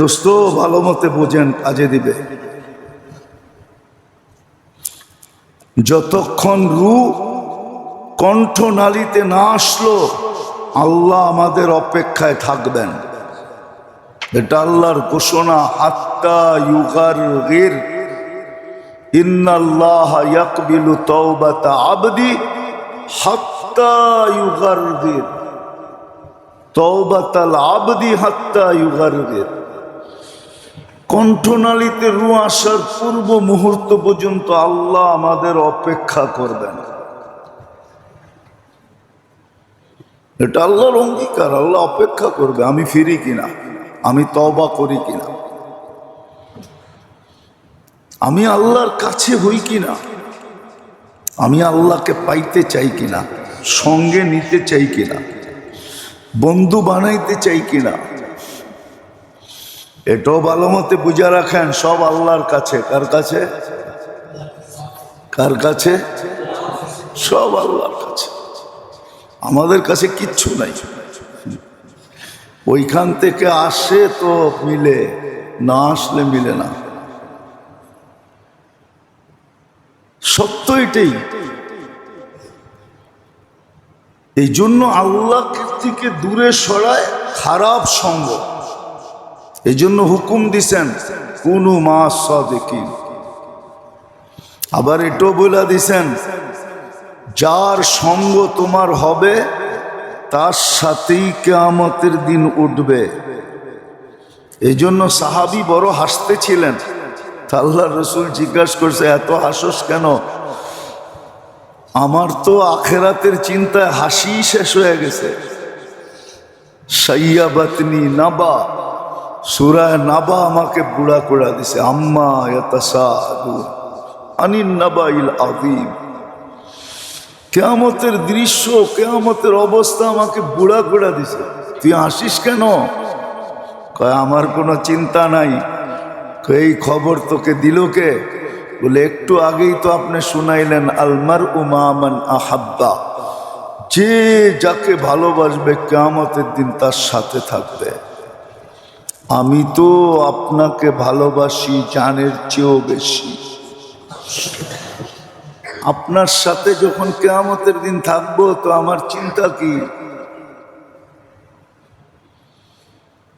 দোস্ত, ভালো মতে বোঝেন, কাজে দিবে। যতক্ষণ রু কণ্ঠনালীতে না আসলো, আল্লাহ আমাদের অপেক্ষায় থাকবেন। এটা আল্লাহর ঘোষণা, হাত্তা ইউগার গির ইন্নাল্লাহ ইয়াকবিলু তওবাতা আবদি হাত্তা গির আবদি হাত্তা গির কণ্ঠনালীতে রু আসার পূর্ব মুহূর্ত পর্যন্ত আল্লাহ আমাদের অপেক্ষা করবেন। এটা আল্লাহর অঙ্গীকার, আল্লাহ অপেক্ষা করবে, আমি ফিরি কিনা, আমি তবা করি কিনা, আমি আল্লাহর কাছে হই কিনা, আমি আল্লাহকে পাইতে চাই কিনা, সঙ্গে নিতে চাই কিনা, বন্ধু বানাইতে চাই কিনা এটাও ভালো মতে বুঝে রাখেন, সব আল্লাহর কাছে। কার কাছে? কার কাছে? সব আল্লাহর কাছে। আমাদের কাছে কিচ্ছু নাই। ওইখান থেকে আসে তো মিলে, না আসলে মিলে না। সত্য এটাই। এই জন্য আল্লাহ থেকে দূরে সরায়, খারাপ সঙ্গ। এই জন্য হুকুম দিছেন, কোন মা সদিকিন। আবার এটাও বলে দিছেন, যার সঙ্গ তোমার হবে, তার সাথেই কেয়ামতের দিন উঠবে। এই জন্য সাহাবি বড় হাসতেছিলেন। আল্লাহ রসুল জিজ্ঞাসা করছে, এত হাসস কেন? আমার তো আখেরাতের চিন্তায় হাসি শেষ হয়ে গেছে। সাইয়া বাতনি নাবা। সুরায় নাবা আমাকে বুড়া করে দিছে, আম্মা আনিন নাবাইল আযীম। কেয়ামতের দৃশ্য, কেয়ামতের অবস্থা আমাকে বুড়া করে দিছে। তুই আসিস কেন? কয়, আমার কোনো চিন্তা নাই। এই খবর তোকে দিল কে? বলে, একটু আগেই তো আপনি শুনাইলেন আলমার উমামান আহাব্বা। যে যাকে ভালোবাসবে কেয়ামতের দিন তার সাথে থাকবে। আমি তো আপনাকে ভালোবাসি, জানের চেয়েও বেশি। আপনার সাথে যখন কেয়ামতের দিন থাকব, তো আমার চিন্তা কি?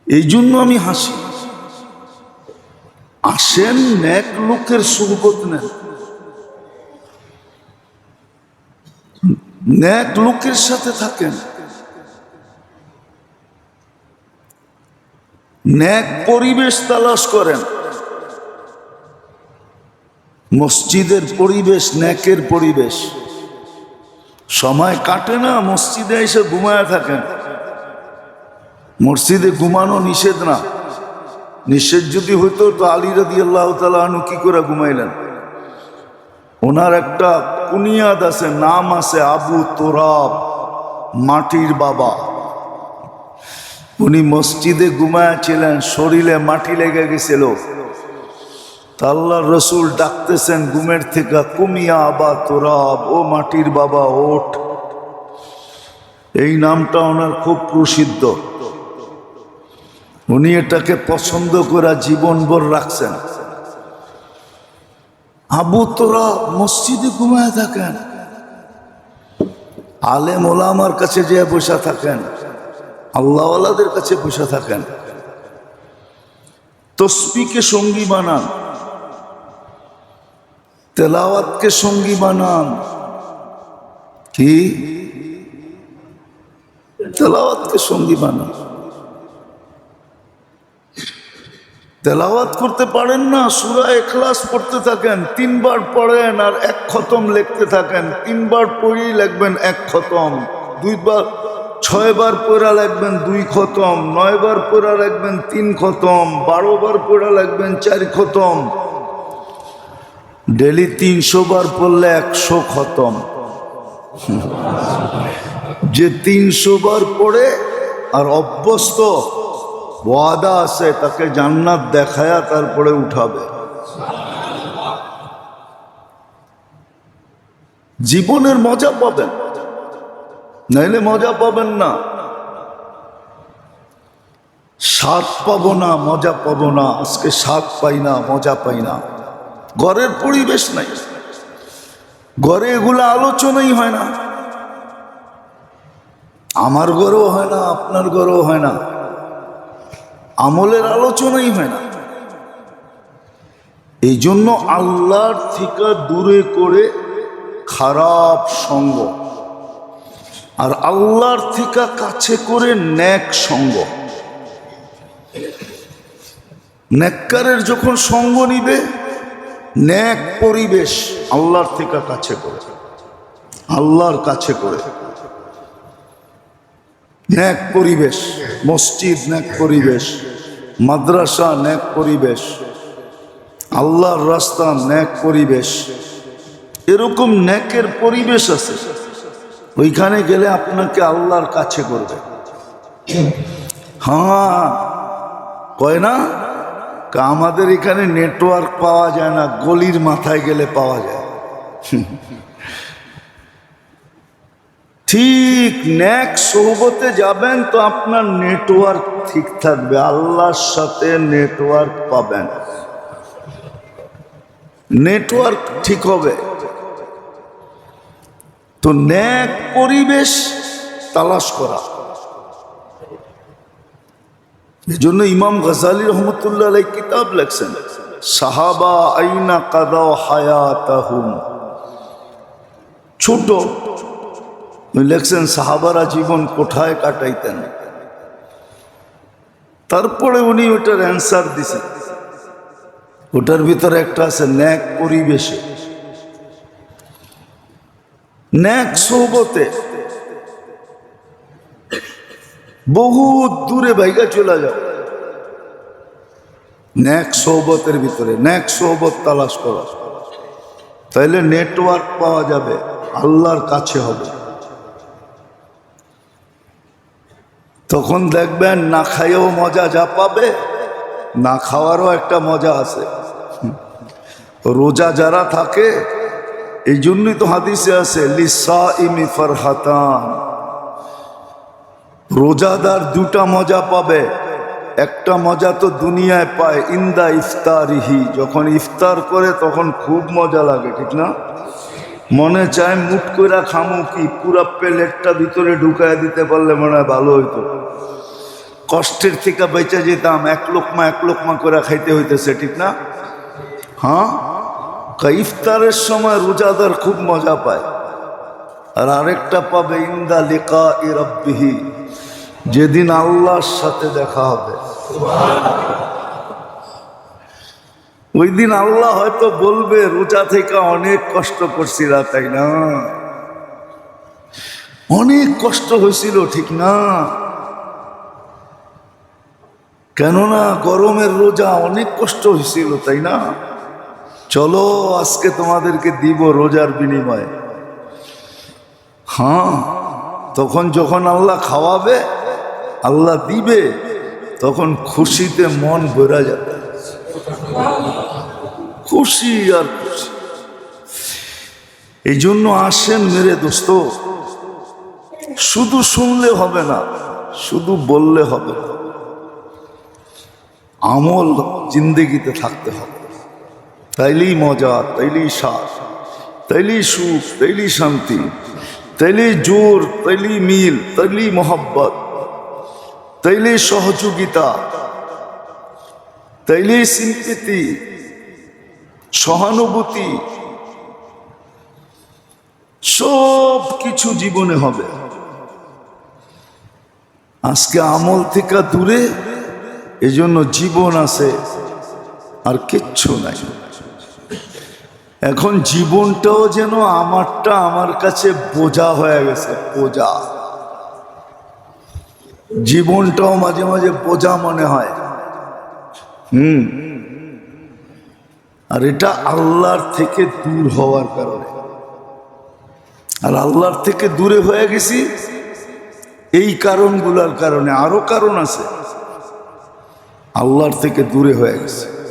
এই জন্য আমি হাসি। আসেন ন্যাক লোকের সুগত নেন। ন্যাক লোকের সাথে থাকেন। ন্যাক পরিবেশ তালাশ করেন। মসজিদের পরিবেশ ন্যাকের পরিবেশ। সময় কাটে না, মসজিদে এসে ঘুমায় থাকেন। মসজিদে ঘুমানো নিষেধ না। নিষেধ যদি হইতো তো আলী রাদি আল্লাহ তালু কি করে ঘুমাইলেন? ওনার একটা কুনিয়াদ আছে, নাম আছে আবু তোরাব, মাটির বাবা। উনি মসজিদে ঘুমায়াছিলেন শরীরে মাটি লেগে গেছিল। তা আল্লাহর রসুল ডাকতেছেন, ঘুমের থেকে কুমিয়া বা তোরাব ও মাটির বাবা, ওঠ। এই নামটা ওনার খুব প্রসিদ্ধ। উনি এটাকে পছন্দ করে জীবনভর রাখছেন। আবু, তোরা মসজিদে ঘুমায় থাকেন? আলেম ওলামার কাছে যে বসে থাকেন। আল্লাহওয়ালাদের কাছে বসে থাকেন। তসবিকে সঙ্গী বানান। তেলাওয়াতকে সঙ্গী বানান। কি? তেলাওয়াতকে সঙ্গী বানান। তেলাওয়াত করতে পারেন না, সুরা এখলাস পড়তে থাকেন, তিনবার পড়েন আর এক খতম লিখতে থাকেন, তিনবার পড়েই লিখবেন এক খতম, দুইবার ছয়বার পড়া লাগবেন দুই খতম, নয়বার পড়া লাগবেন তিন খতম, বারোবার পড়া লাগবেন চার খতম। ডেলি তিনশো বার পড়লে একশো খতম। যে তিনশো বার পড়ে আর অভ্যস্ত, ওয়াদা আছে, তাকে জান্নাত দেখায়া তারপরে উঠাবে। জীবনের মজা পাবেন। নাইলে মজা পাবেন না। স্বাদ পাবো না, মজা পাবো না, আজকে স্বাদ পাই না, মজা পাই না। ঘরের পরিবেশ নাই। ঘরে এগুলো আলোচনাই হয় না। আমার ঘরেও হয় না, আপনার ঘরেও হয় না। আমলের আলোচনাই হয় না। এই জন্য আল্লাহর থেকে দূরে করে খারাপ সঙ্গ আর আল্লাহর থেকে কাছে করে ন্যাক সঙ্গ। ন্যাক্কারের যখন সঙ্গ নিবে, ন্যাক পরিবেশ আল্লাহর থেকে কাছে করে। আল্লাহর কাছে করে। ন্যাক পরিবেশ, মসজিদ ন্যাক পরিবেশ, মাদ্রাসা ন্যাক পরিবেশ, আল্লাহর রাস্তা ন্যাক পরিবেশ, এরকম ন্যাকের পরিবেশ আছে। ওইখানে গেলে আপনাকে আল্লাহর কাছে করবে। হ্যাঁ কয় না? আমাদের এখানে নেটওয়ার্ক পাওয়া যায় না, গলির মাথায় গেলে পাওয়া যায়। ঠিক ন্যাক সৌবতে যাবেন তো আপনার নেটওয়ার্ক ঠিক থাকবে, আল্লাহর সাথে নেটওয়ার্ক পাবেন। নেটওয়ার্ক ঠিক হবে। তো ন্যাক পরিবেশ তালাশ করা। এই জন্য ইমাম গজালি রহমতুল্লাহ কিতাব লেখছেন, সাহাবা আইনা কাদাও হায়াতাহুম। ছোট লেখছেন, সাহাবারা জীবন কোথায় কাটাইতেন? তারপরে উনি ওটার অ্যান্সার দিছেন। ওটার ভিতরে একটা আছে, ন্যাক পরিবেশে। ন্যাক সৌবতে বহুত দূরে বাইকা চলে যাও। ন্যাক সৌবতের ভিতরে, ন্যাক সৌবত তালাশ করা। তাইলে নেটওয়ার্ক পাওয়া যাবে, আল্লাহর কাছে হবে। তখন দেখবেন না খাইয়েও মজা যা পাবে, না খাওয়ারও একটা মজা আছে। রোজা যারা থাকে এই জন্যই তো হাদিসে আছে লিসা ইমি ফারহাতান। রোজাদার দুটা মজা পাবে। একটা মজা তো দুনিয়ায় পায়, ইন্দা ইফতারিহি। যখন ইফতার করে তখন খুব মজা লাগে, ঠিক না? মনে চায় মুট করে খামু কি, পুরা প্লেটটা ভিতরে ঢুকায় দিতে পারলে মনে হয় ভালো হইতো। কষ্টের থেকে বেঁচে যেতাম, এক লোকমা এক লোকমা করে খাইতে হইতেছে, ঠিক না? হ্যাঁ? ইফতারের সময় রোজাদার খুব মজা পায়। আর আরেকটা পাবে, ইন্দা লেখা ইরব্বিহি যেদিন আল্লাহর সাথে দেখা হবে। ওই দিন আল্লাহ হয়তো বলবে, রোজা থেকে অনেক কষ্ট করছিলা, তাই না? অনেক কষ্ট হয়েছিল, ঠিক না? কেননা গরমের রোজা অনেক কষ্ট হয়েছিল, তাই না? চলো আজকে তোমাদেরকে দিব রোজার বিনিময়ে। হ্যাঁ তখন যখন আল্লাহ খাওয়াবে, আল্লাহ দিবে, তখন খুশিতে মন ভরা যাবে। খুশি আর খুশি। এই জন্য আসেন মেরে দোস্ত। শুধু শুনলে হবে না, শুধু বললে হবে না। আমল জিন্দেগিতে থাকতে হবে। তাইলেই মজা, তাইলেই স্বাদ, তাইলেই সুখ, তাইলেই শান্তি, তাইলেই জোর, তাইলেই মিল, তাইলেই মোহব্বত, তাইলেই সহযোগিতা, তাইলেই সিম্পিতি, সহানুভূতি সব কিছু জীবনে হবে। আজকে আমল থেকে দূরে এজন্য জীবন আছে আর কিচ্ছু নাই। এখন জীবনটাও যেন আমারটা আমার কাছে বোঝা হয়ে গেছে, বোঝা। জীবনটাও মাঝে মাঝে বোঝা মনে হয়। হুম। আর এটা আল্লাহর থেকে দূর হওয়ার কারণে। আর আল্লাহর থেকে দূরে হয়ে গেছি এই কারণগুলোর কারণে। আরও কারণ আছে। আল্লাহর থেকে দূরে হয়ে গেছে।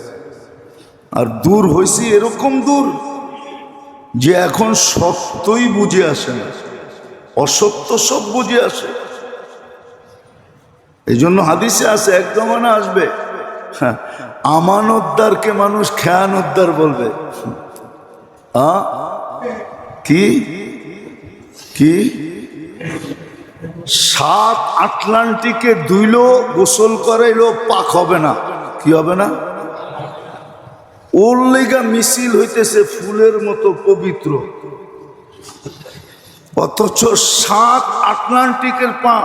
আর দূর হয়েছি এরকম দূর যে এখন সত্যই বুঝে আসে না। অসত্য সব বুঝে আসে। এই জন্য হাদিসে আছে এক জমানা আসবে। হ্যাঁ, আমানতদারকে মানুষ খেয়ান খেয়ানতদার বলবে। আ? কি? কি? সাত আটলান্টিকে দুইলো গোসল করাইলো পাক হবে না। কি হবে না? ওর লেগা মিছিল হইতেছে ফুলের মতো পবিত্র। অথচ সাত আটলান্টিকের পা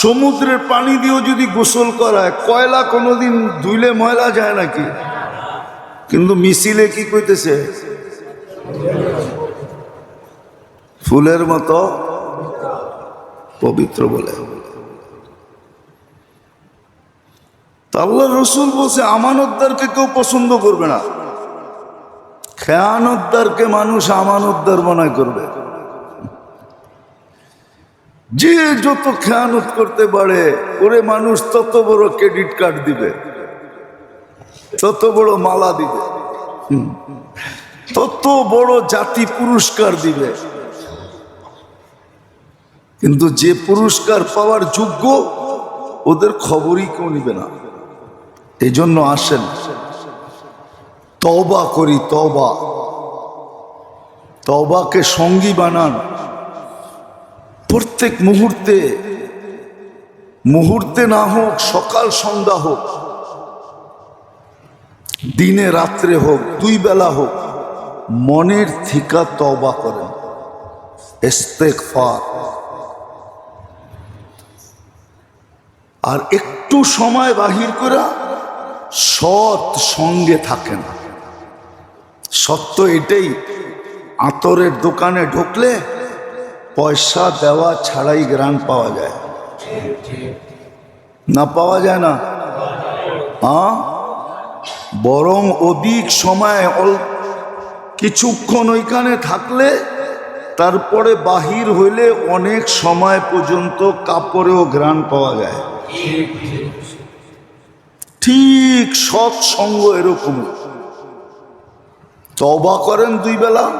সমুদ্রের পানি দিয়েও যদি গোসল করায়, কয়লা কোনোদিন ধুইলে ময়লা যায় নাকি? কিন্তু মিছিলে কি কইতেছে? ফুলের মতো পবিত্র বলে। আল্লাহ রসুল বলছে, আমানতদারকে কেউ পছন্দ করবে না। খেয়ানতদারকে মানুষ আমানতদার মনে করবে। যে যত খেয়ানত করতে পারে, ওরে মানুষ তত বড় ক্রেডিট কার্ড দিবে, তত বড় মালা দিবে। তত বড় জাতি পুরস্কার দিবে। কিন্তু যে পুরস্কার পাওয়ার যোগ্য, ওদের খবরই কেউ নিবে না। এই জন্য আসেন। তবা করি তবা তবাকে সঙ্গী বানান। প্রত্যেক মুহূর্তে মুহূর্তে না হোক, সকাল সন্ধ্যা হোক, দিনে রাত্রে হোক, দুই বেলা হোক, মনের থিকা তবা করেন। ইস্তেগফার। আর একটু সময় বাহির করা সৎ সঙ্গে থাকেন সত্য এটাই, আতরের দোকানে ঢুকলে পয়সা দেওয়া ছাড়াই গ্রান পাওয়া যায়। না পাওয়া যায় না? হ্যাঁ বরং অধিক সময় কিছুক্ষণ ওইখানে থাকলে তারপরে বাহির হইলে অনেক সময় পর্যন্ত কাপড়েও গ্রান পাওয়া যায়। ঠিক সৎসঙ্গ এরকম তবা করেন দুই বেলা।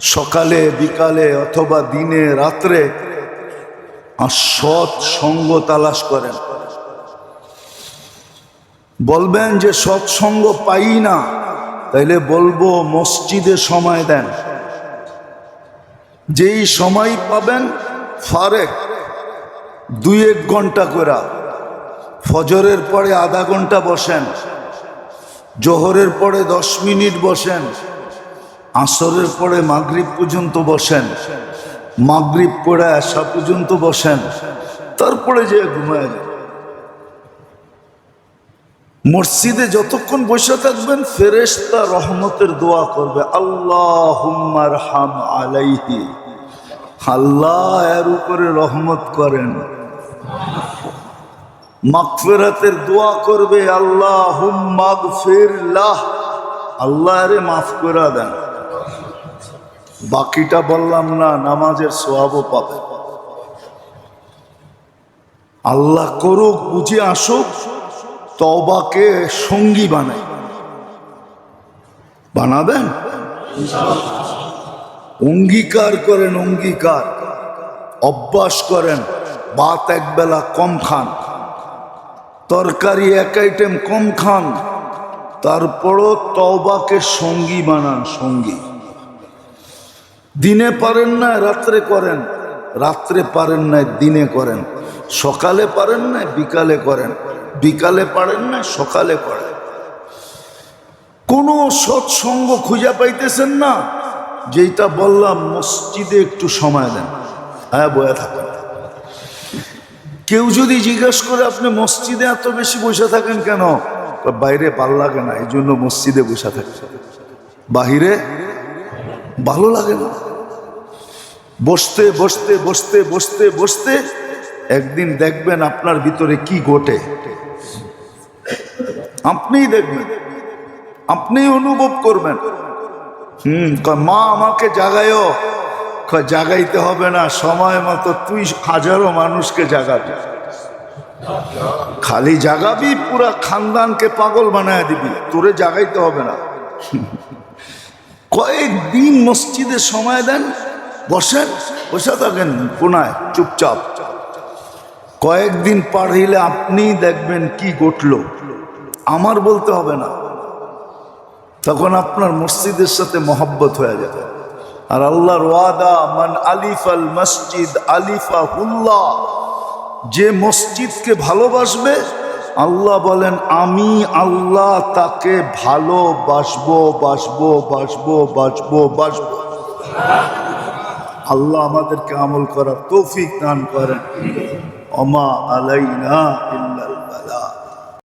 সকালে, বিকালে অথবা দিনে, রাত্রে আর সৎ সঙ্গ তালাশ করেন। বলবেন যে সৎসঙ্গ পাই না, তাইলে বলব মসজিদে সময় দেন। যেই সময় পাবেন, ফারেক দুই এক ঘণ্টা করে ফজরের পরে আধা ঘণ্টা বসেন, জোহরের পরে দশ মিনিট বসেন, আসরের পরে মাগরিব পর্যন্ত বসেন, মাগরিব পরে আসা পর্যন্ত বসেন, তারপরে যে ঘুমায় মসজিদে যতক্ষণ বসে থাকবেন ফেরেশতা রহমতের দোয়া করবে আল্লাহ আল্লাহ এর উপরে রহমত করেন। মাগফিরাতের দোয়া করবে আল্লাহ হুম মাগফিরলাহ আল্লাহ রে মাফ করে দেন। বাকিটা বললাম না, নামাজের সোয়াবও পাবে। আল্লাহ করুক, বুঝে আসুক তবাকে সঙ্গী বানাই। বানাবেন অঙ্গীকার করেন, অঙ্গীকার। অভ্যাস করেন ভাত একবেলা কম খান। তরকারি এক আইটেম কম খান, তারপরও তওবাকে সঙ্গী বানান সঙ্গী। দিনে পারেন না, রাত্রে করেন। রাত্রে পারেন না, দিনে করেন। সকালে পারেন না, বিকালে করেন। বিকালে পারেন না, সকালে করেন। কোনো সৎসঙ্গ খুঁজে পাইতেছেন না যেটা বললাম, মসজিদে একটু সময় দেন। হ্যাঁ বয়া থাকেন। কেউ যদি জিজ্ঞেস করে আপনি মসজিদে এত বেশি বসে থাকেন কেন? বাইরে ভালো লাগে না এই জন্য মসজিদে বসে থাকে। বাহিরে ভালো লাগে না। বসতে বসতে বসতে বসতে বসতে একদিন দেখবেন আপনার ভিতরে কি ঘটে। আপনিই দেখবেন। আপনিই অনুভব করবেন। হুম মা আমাকে জাগায়ও কয়, জাগাইতে হবে না, সময় মতো তুই হাজারো মানুষকে জাগাবি। খালি জাগাবি, পুরা খানদানকে পাগল বানায় দিবি, তোরে জাগাইতে হবে না। কয়েকদিন মসজিদে সময় দেন, বসেন, বসে থাকেন, কোনায়, চুপচাপ। কয়েকদিন পার হইলে আপনি দেখবেন কি ঘটল, আমার বলতে হবে না। তখন আপনার মসজিদের সাথে মহব্বত হয়ে যাবে। আর আল্লাহর ওয়াদা, মান আলিফ আল মসজিদ আলিফা হুল্লাহ যে মসজিদকে ভালোবাসবে, আল্লাহ বলেন, আমি আল্লাহ তাকে ভালোবাসবো, বাসবো বাসবো বাসবো বাসবো। আল্লাহ আমাদেরকে আমল করার তৌফিক দান করেন। অমা আলাইনা ইল্লাল